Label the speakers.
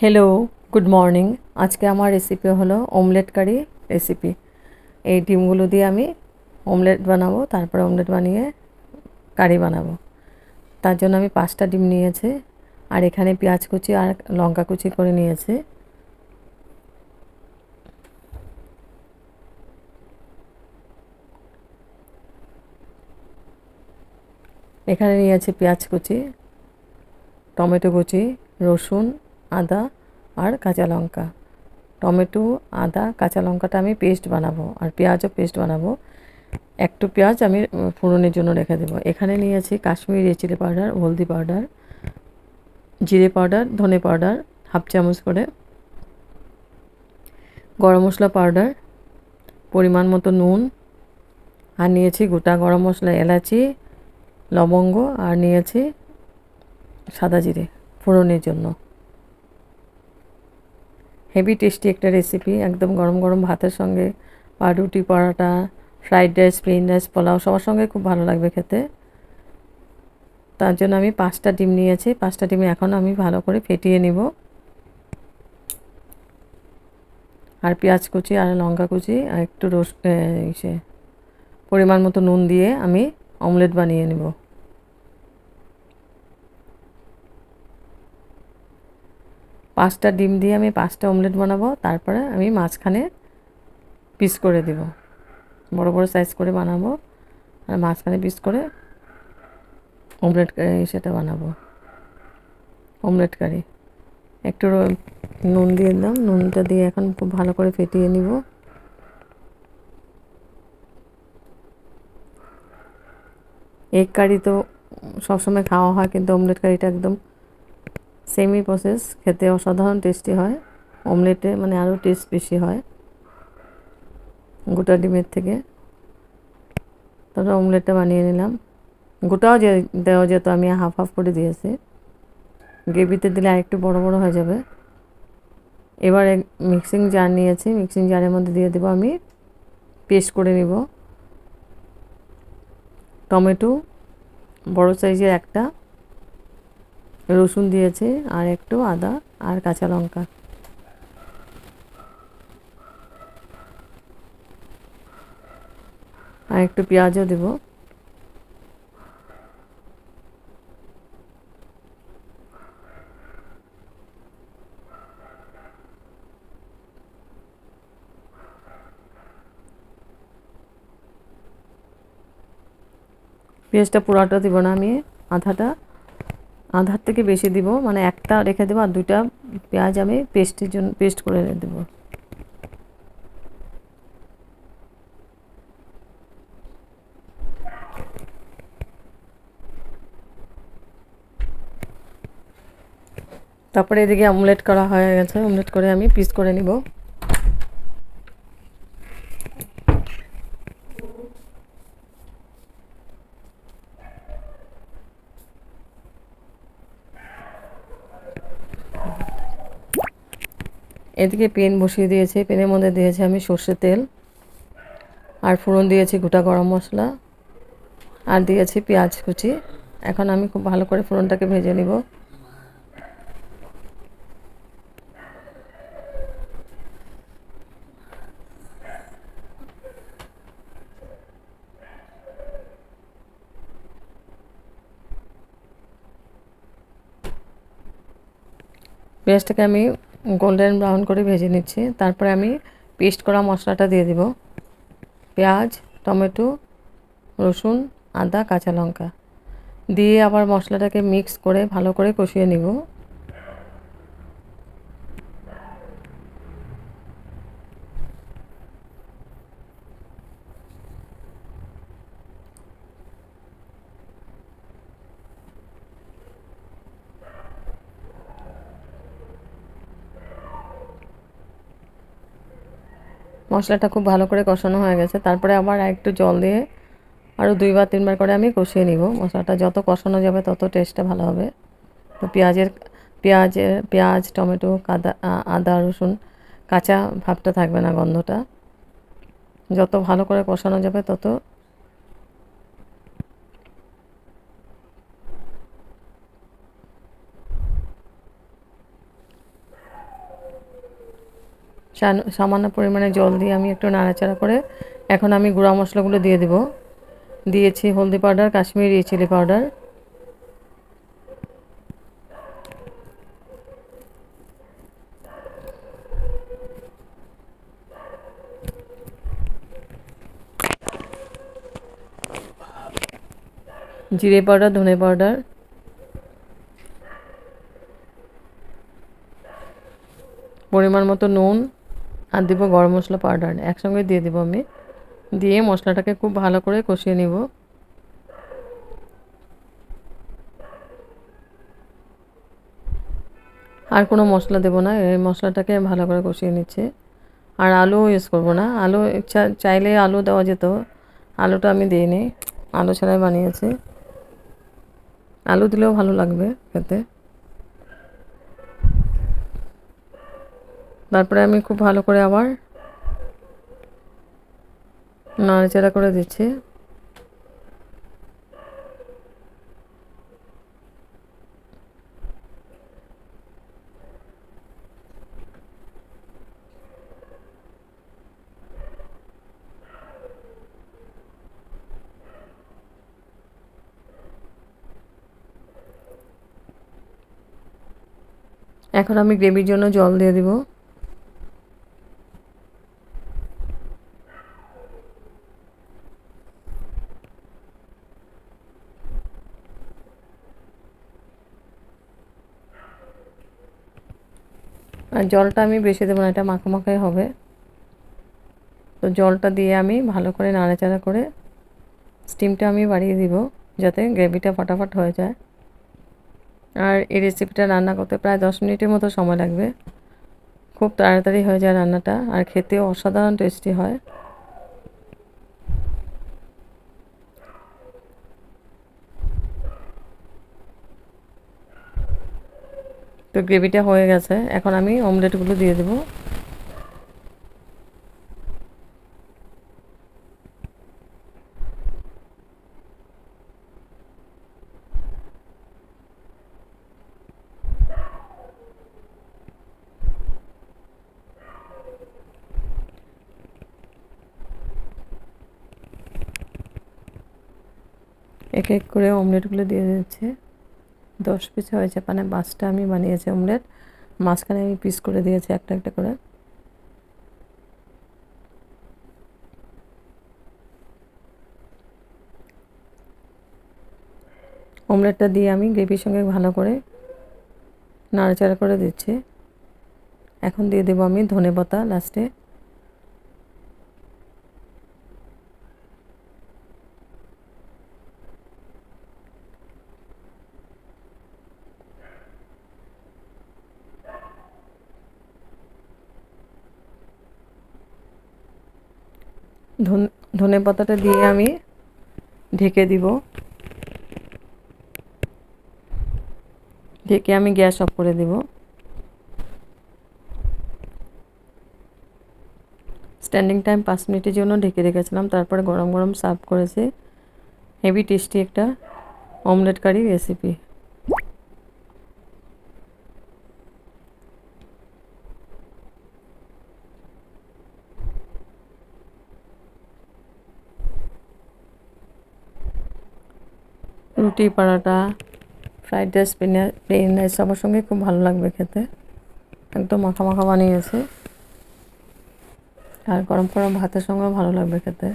Speaker 1: Hello good morning আজকে আমার recipe হলো অমলেট কারি রেসিপি এই ডিমগুলো দিয়ে আমি অমলেট বানাবো, তারপরে অমলেট বানিয়ে কারি বানাবো। তার জন্য আমি পাঁচটা ডিম নিয়েছি, আর এখানে পেঁয়াজ কুচি আর লঙ্কা কুচি করে নিয়েছি। এখানে নিয়েছি পেঁয়াজ কুচি, টমেটো কুচি, রসুন আদা আর কাঁচা লঙ্কা। টমেটো, আদা, কাঁচা লঙ্কাটা আমি পেস্ট বানাবো আর পেঁয়াজও পেস্ট বানাবো। একটু পেঁয়াজ আমি ফোড়নের জন্য রেখে দেবো। এখানে নিয়েছি কাশ্মীরি চিলি পাউডার, হলদি পাউডার, জিরে পাউডার, ধনে পাউডার, হাফ চামচ করে গরম মশলা পাউডার, পরিমাণ মতো নুন আর নিয়েছি গোটা গরম মশলা, এলাচি, লবঙ্গ আর নিয়েছি সাদা জিরে ফোড়নের জন্য। হেভি টেস্টি একটা রেসিপি একদম গরম গরম ভাতের সঙ্গে পাউরুটি রুটি, paratha fried rice plain rice pulao, সবার সঙ্গে খুব ভালো লাগবে খেতে। তার জন্য আমি পাঁচটা ডিম নিয়েছি, পাঁচটা ডিম এখন আমি ভালো করে ফেটিয়ে নিব। আর পেঁয়াজ কুচি আর লঙ্কা কুচি, আর একটু রস পরিমাণ মতো নুন দিয়ে আমি অমলেট বানিয়ে নেব। পাঁচটা ডিম দিয়ে আমি পাঁচটা অমলেট বানাবো, তারপরে আমি মাঝখানে পিস করে দেব। বড় বড় সাইজ করে বানাবো আর মাঝখানে পিস করে অমলেট সেটা বানাবো। অমলেট কারি একটু নুন দিয়ে দিলাম। নুনটা দিয়ে এখন খুব ভালো করে ফেটিয়ে নিব। এগ কারি তো সবসময় খাওয়া হয়, কিন্তু অমলেট কারিটা একদম সেমই প্রসেস খেতে অসাধারণ টেস্টি হয়, অমলেটে মানে আরও টেস্ট বেশি হয়, গোটা ডিমের থেকে। তারপরে অমলেটটা বানিয়ে নিলাম। গোটাও যে দেওয়া যেত আমি হাফ হাফ করে দিয়েছি। গ্রেভিতে দিলে আরেকটু বড় বড় হয়ে যাবে। এবারে মিক্সিং জার নিয়েছি, মিক্সিং জারের মধ্যে দিয়ে দেবো আমি, পেস্ট করে নিব। টমেটো, বড় সাইজের একটা রসুন দিয়েছে, আর একটু আদা আর কাঁচা লঙ্কা। আর একটু পেঁয়াজও দেব। পেঁয়াজটা পুরাটা দিব না আমি, আধাটা। আধার থেকে বেশি দিব মানে একটা রেখে দেবো আর দুইটা পেঁয়াজ আমি পেস্টের জন্য, পেস্ট করে দেবো। তারপরে এদিকে অমলেট করা হয়ে গেছে অমলেট করে আমি পিস করে নিব। এদিকে পেন বসিয়ে দিয়েছি, পেনের মধ্যে দিয়েছি আমি সর্ষে তেল, আর ফোড়ন দিয়েছি গোটা গরম মশলা, আর দিয়েছি পেঁয়াজ কুচি। এখন আমি খুব ভালো করে ফোড়নটাকে ভেজে নিব। পেঁয়াজটাকে আমি গোল্ডেন ব্রাউন করে ভেজে নিচ্ছি। তারপরে আমি পেস্ট করা মশলাটা দিয়ে দিব। পেঁয়াজ, টমেটো, রসুন, আদা, কাঁচা লঙ্কা। দিয়ে আবার মশলাটাকে মিক্স করে ভালো করে কষিয়ে নিব। মশলাটা খুব ভালো করে কষানো হয়ে গেছে। তারপরে আবার একটু জল দিয়ে আরও দুইবার তিনবার করে আমি কষিয়ে নিব। মশলাটা যত কষানো যাবে তত টেস্টটা ভালো হবে। তো পেঁয়াজের পেঁয়াজের, পেঁয়াজ, টমেটো, কাদা আদা, রসুন, কাঁচা ভাবটা থাকবে না গন্ধটা। যত ভালো করে কষানো যাবে তত সামান্য পরিমাণে জল দিয়ে আমি একটু নাড়াচাড়া করে এখন আমি গুঁড়া মশলাগুলো দিয়ে দেব। দিয়েছি হলদি পাউডার, কাশ্মীরি চিলি পাউডার। জিরে পাউডার, ধনে পাউডার। পরিমাণ মতো নুন। আর দেবো গরম মশলা পাউডার। একসঙ্গে দিয়ে দেবো আমি। দিয়ে মশলাটাকে খুব ভালো করে কষিয়ে নিব। আর কোনো মশলা দেবো না, এই মশলাটাকে ভালো করে কষিয়ে নিচ্ছে। আর আলু ইউজ করব না। আলু চাইলে আলু দেওয়া যেত। আলুটা আমি দিইনি। আলু ছাড়াই বানিয়েছি। আলু দিলেও ভালো লাগবে খেতে। তারপরে আমি খুব ভালো করে আবার নাড়াচাড়া করে দিচ্ছি। এখন আমি গ্রেভির জন্য জল দিয়ে দিব। আর জলটা আমি বেশি দেবো না, এটা মাখা মাখাই হবে। তো জলটা দিয়ে আমি ভালো করে নাড়াচাড়া করে স্টিমটা আমি বাড়িয়ে দিব, যাতে গ্রেভিটা ফটাফট হয়ে যায়। আর এই রেসিপিটা রান্না করতে প্রায় দশ মিনিটের মতো সময় লাগবে। খুব তাড়াতাড়ি হয়ে যায় রান্নাটা, আর খেতেও অসাধারণ টেস্টি হয়। তো গ্রেভিটা হয়ে গেছে। এখন আমি অমলেটগুলো দিয়ে দেবো। এক এক করে অমলেটগুলো দিয়ে দিচ্ছে। দশ পিস হয়েছে মানে পাঁচটা আমি বানিয়েছি অমলেট মাঝখানে আমি পিস করে দিয়েছি একটা একটা করে। অমলেটটা দিয়ে আমি গ্রেভির সঙ্গে ভালো করে নাড়াচাড়া করে দিচ্ছি। এখন দিয়ে দেবো আমি ধনে পাতা লাস্টে ধনে পাতাটা দিয়ে আমি ঢেকে দিব। ঢেকে আমি গ্যাস অফ করে দিব। স্ট্যান্ডিং টাইম পাঁচ মিনিটের জন্য ঢেকে রেখেছিলাম, তারপরে গরম গরম সার্ভ করেছি। হেভি টেস্টি একটা অমলেট কারি রেসিপি রুটি পাড়াটা ফ্রাইড রাইস প্লেন রাইস সবার সঙ্গে খুব ভালো লাগবে খেতে। একদম মাখা মাখা বানিয়েছে। আর গরম গরম ভাতের সঙ্গেও ভালো লাগবে খেতে।